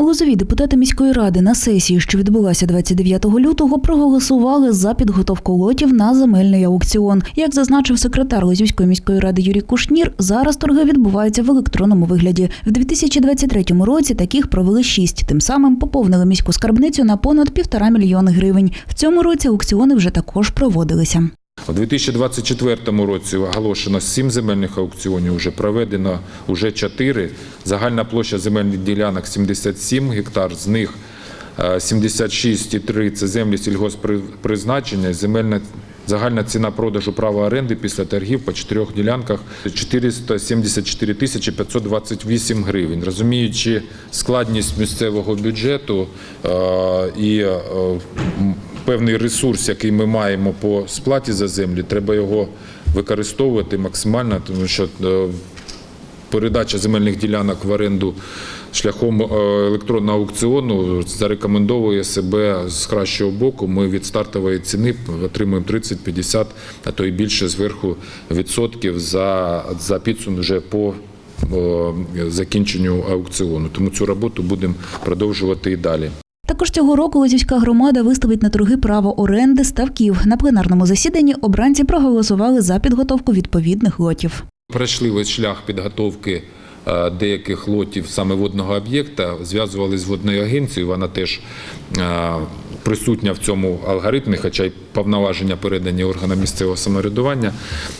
Лозові депутати міської ради на сесії, що відбулася 29 лютого, проголосували за підготовку лотів на земельний аукціон. Як зазначив секретар Лозівської міської ради Юрій Кушнір, зараз торги відбуваються в електронному вигляді. В 2023 році таких провели шість. Тим самим поповнили міську скарбницю на понад півтора мільйони гривень. В цьому році аукціони вже також проводилися. У 2024 році оголошено 7 земельних аукціонів, вже проведено вже 4. Загальна площа земельних ділянок 77 гектар, з них е, 76,3 – це землі сільгосппризначення, земельна Загальна ціна продажу права оренди після торгів по чотирьох ділянках 474 тисячі 528 гривень. Розуміючи складність місцевого бюджету е, і е, певний ресурс, який ми маємо по сплаті за землі, треба його використовувати максимально, тому що е, передача земельних ділянок в оренду шляхом е, електронного аукціону зарекомендовує себе з кращого боку. Ми від стартової ціни отримуємо 30-50, а то і більше зверху відсотків за, за підсумок вже по е, закінченню аукціону. Тому цю роботу будемо продовжувати і далі. Також цього року Лозівська громада виставить на торги право оренди ставків. На пленарному засіданні обранці проголосували за підготовку відповідних лотів. Пройшли весь шлях підготовки е, деяких лотів саме водного об'єкта, зв'язувалися з водною агенцією, вона теж е, присутня в цьому алгоритмі, хоча й повноваження передані органам місцевого самоврядування.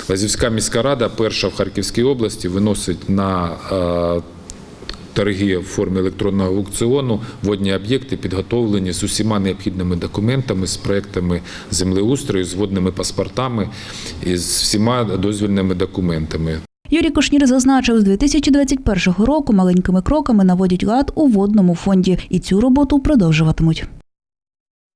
Лазівська міська рада, перша в Харківській області, виносить на е, торги в формі електронного аукціону, водні об'єкти підготовлені з усіма необхідними документами, з проектами землеустрою, з водними паспортами і з всіма дозвільними документами. Юрій Кошнір зазначив, з 2021 року маленькими кроками наводять лад у водному фонді, і цю роботу продовжуватимуть.